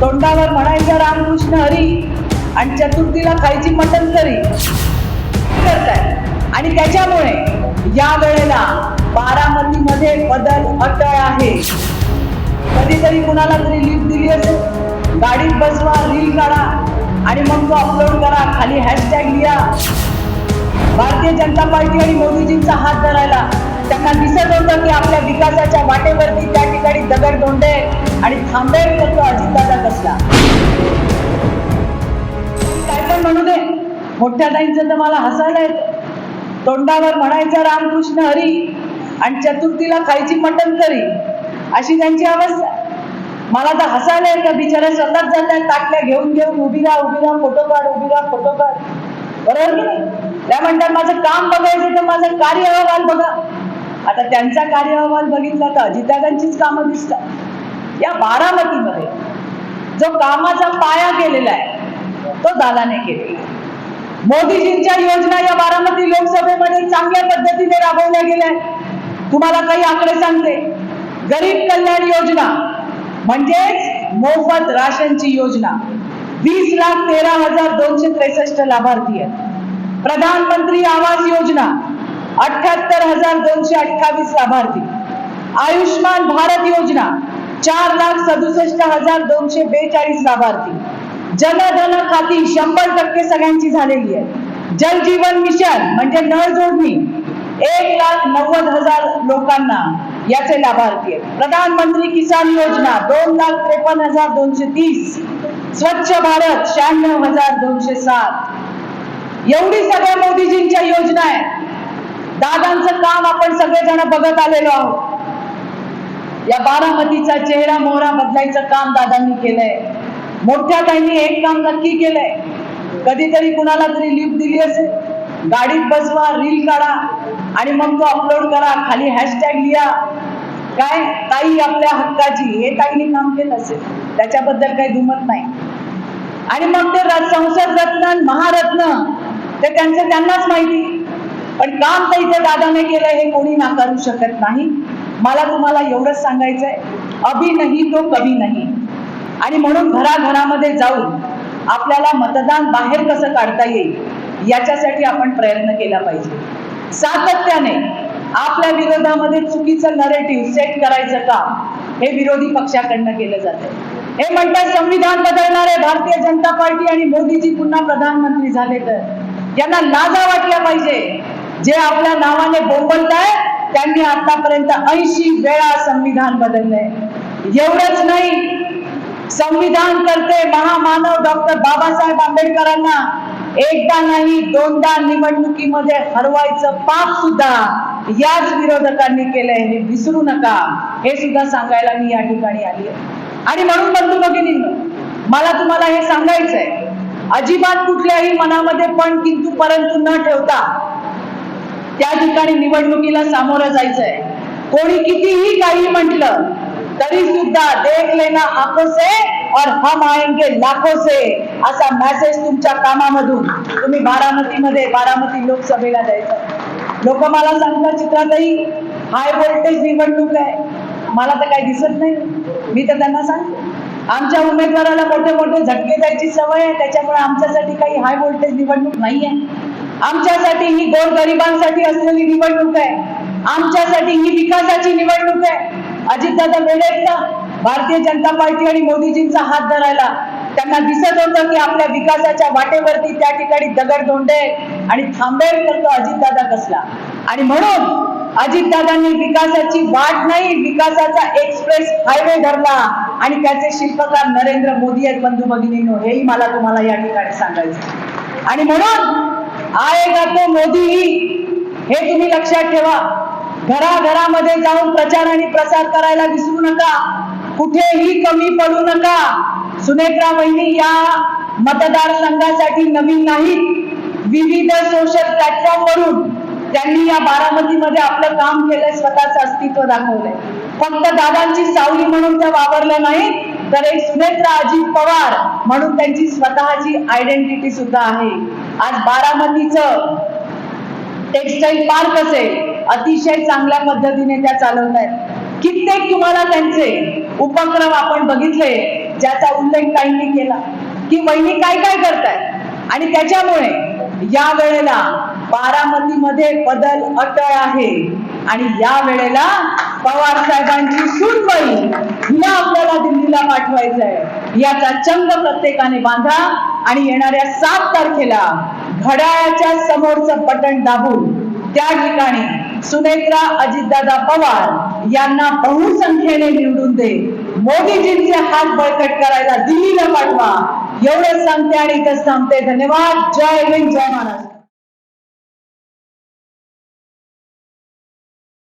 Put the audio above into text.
तोंडावर म्हणायचं रामकृष्ण हरी आणि चतुर्थीला खायची मटण करी. करताय. आणि त्याच्यामुळे या वेळेला बारामतीमध्ये बदल अटळ आहे. कधीतरी कुणाला तरी लिफ्ट दिली असेल. गाडीत बसवा रील काढा आणि मग तो अपलोड करा. खाली हॅशटॅग लिहा. भारतीय जनता पार्टी आणि मोदीजींचा हात धरायला. त्यांना दिसत होतं की आपल्या विकासाच्या वाटेवरती त्या ठिकाणी दगड धोंडे आणि थांबेल तो अजितदादा कसला. काय पण म्हणू दे मोठ्या ताईंचं तर मला हसायला येतं. तोंडावर म्हणायचं रामकृष्ण हरी आणि चतुर्थीला खायची मटण करी अशी त्यांची अवस्था आहे. मला तर हसायला येतं बिचारा स्वतःच जातात ताटल्या घेऊन घेऊन उभी राहा उभी राहा फोटो काढ उभी राहा फोटो काढ. बरोबर की नाही? त्या म्हणतात माझं काम बघायचं तर माझं कार्य अहवाल बघा. आता त्यांचा कार्य अहवाल बघितला तर अजितदादांचीच कामं दिसतात. या बारामतीमध्ये जो कामाचा पाया केलेला आहे तो दादाने केलेला मोदीजींच्या योजना या बारामती लोकसभेमध्ये चांगल्या पद्धतीने राबवल्या गेल्या तुम्हाला काही आकडे सांगते? गरीब कल्याण योजना म्हणजेच मोफत राशनची योजना. वीस लाख तेरा हजार दोनशे त्रेसष्ट लाभार्थी आहेत. प्रधानमंत्री आवास योजना अठ्याहत्तर हजार दोनशे अठ्ठावीस लाभार्थी. आयुष्मान भारत योजना चार लाख सदुसष्ट हजार दोनशे बेचाळीस लाभार्थी. जनधन खाती शंभर टक्के सगळ्यांची झालेली आहे. जल जीवन मिशन म्हणजे नळ जोडणी. एक लाख नव्वद हजार लोकांना याचे लाभार्थी आहेत. प्रधानमंत्री किसान योजना दोन लाख त्रेपन्न हजार दोनशे तीस. स्वच्छ भारत शहाण्णव हजार दोनशे सात. एवढी सगळ्या मोदीजींच्या योजना आहेत. दादांचं काम आपण सगळेजण बघत आलेलो आहोत. या बारामतीचा चेहरा मोहरा बदलायचं काम दादांनी केलंय. मोठ्या ताईंनी एक काम नक्की केलंय. कधीतरी कुणाला तरी लिफ्ट दिली असेल गाडीत बसवा रील काढा आणि मग तो अपलोड करा खाली हॅशटॅग लिहा. काय? ताई आपल्या हक्काची. हे ताईने काम केलं असेल. त्याच्याबद्दल काही दुमत नाही. आणि मग ते संसद रत्न आणि महारत्न ते त्यांचं त्यांनाच माहिती. पण काम तर इथे दादाने केलं हे कोणी नाकारू शकत नाही. मला तुम्हाला एवढंच सांगायचंय अभि नाही तो कवी नाही. आणि म्हणून घराघरामध्ये जाऊन आपल्याला मतदान बाहेर कसं काढता येईल याच्यासाठी आपण प्रयत्न केला पाहिजे. सातत्याने आपल्या विरोधामध्ये चुकीचं नरेटिव्ह सेट करायचं काम हे विरोधी पक्षाकडनं केलं जातं. हे म्हणतात संविधान बदलणारे भारतीय जनता पार्टी आणि मोदीजी पुन्हा प्रधानमंत्री झाले तर. यांना लाजा वाटल्या पाहिजे. जे आपल्या नावाने बोंबलताय त्यांनी आतापर्यंत ऐंशी वेळा संविधान बदललंय. एवढंच नाही संविधान करते महामानव डॉक्टर बाबासाहेब आंबेडकरांना एकदा नाही दोनदा निवडणुकीमध्ये हरवायचं पाप सुद्धा याच विरोधकांनी केलंय. हे विसरू नका. हे सुद्धा सांगायला मी या ठिकाणी आली आहे. आणि म्हणून बंधू भगिनींनो मला तुम्हाला हे सांगायचंय. अजिबात कुठल्याही मनामध्ये पण किंतु परंतु न ठेवता त्या ठिकाणी निवडणुकीला सामोरं जायचंय. कोणी कितीही काही म्हटलं तरी सुद्धा देख लेना आंखों से और हम आएंगे लाखों से असा मेसेज तुमच्या कामामधून तुम्ही बारामतीमध्ये बारामती लोकसभेला द्यायचं. लोक मला सांगतात चित्रातही हाय व्होल्टेज निवडणूक आहे. मला तर काही दिसत नाही. मी तर त्यांना सांगते. आमच्या उमेदवाराला मोठे मोठे झटके द्यायची सवय आहे त्याच्यामुळे आमच्यासाठी काही हाय व्होल्टेज निवडणूक नाही आहे आमच्यासाठी ही गोर गरिबांसाठी असलेली निवडणूक आहे. आमच्यासाठी ही विकासाची निवडणूक आहे. अजितदादा वेळे आहेत का भारतीय जनता पार्टी आणि मोदीजींचा हात धरायला त्यांना दिसत होतं की आपल्या विकासाच्या वाटेवरती त्या ठिकाणी दगड धोंडे आणि थांबेल तर तो अजितदादा कसला. आणि म्हणून अजितदादांनी विकासाची वाट नाही विकासाचा एक्सप्रेस हायवे धरला आणि त्याचे शिल्पकार नरेंद्र मोदी आहेत बंधू भगिनींनो हेही मला तुम्हाला या ठिकाणी सांगायचं आणि म्हणून आएगा तो मोदी? हे तुम्ही लक्षात ठेवा. घराघरामध्ये जाऊन प्रचार आणि प्रसार करायला विसरू नका. कुठेही कमी पडू नका. सुनेत्रा वहिनी या मतदारसंघासाठी नवीन नाहीत. विविध सोशल प्लॅटफॉर्म वरून त्यांनी या बारामतीमध्ये आपलं काम केलंय स्वतःचं अस्तित्व दाखवलंय. फक्त दादांची सावली म्हणून त्या वावरल्या नाहीत. तर एक सुनेत्रा अजित पवार म्हणून त्यांची स्वतःची आयडेंटिटी सुद्धा आहे. आज बारामतीचं टेक्सटाईल पार्क असेल अतिशय चांगल्या पद्धतीने त्या चालवत आहेत कित्येक तुम्हाला त्यांचे उपक्रम आपण बघितले ज्याचा उल्लेख काहींनी केला. की वहिनी काय काय करतायत? आणि त्याच्यामुळे या वेळेला बारामतीमध्ये बदल अटळ आहे. आणि या वेळेला पवार साहेबांची सूनबाई हिला आपल्याला दिल्लीला पाठवायचं आहे याचा चंग प्रत्येकाने बांधा आणि येणाऱ्या सात तारखेला घड्याळाच्या समोरचं बटन दाबून त्या ठिकाणी सुनेत्रा अजितदादा पवार यांना बहुसंख्येने निवडून दे. मोदीजींचे हात बळकट करायला दिल्लीला पाठवा. एवढंच सांगते आणि इथंच थांबते. धन्यवाद. जय हिंद. जय महाराष्ट्र.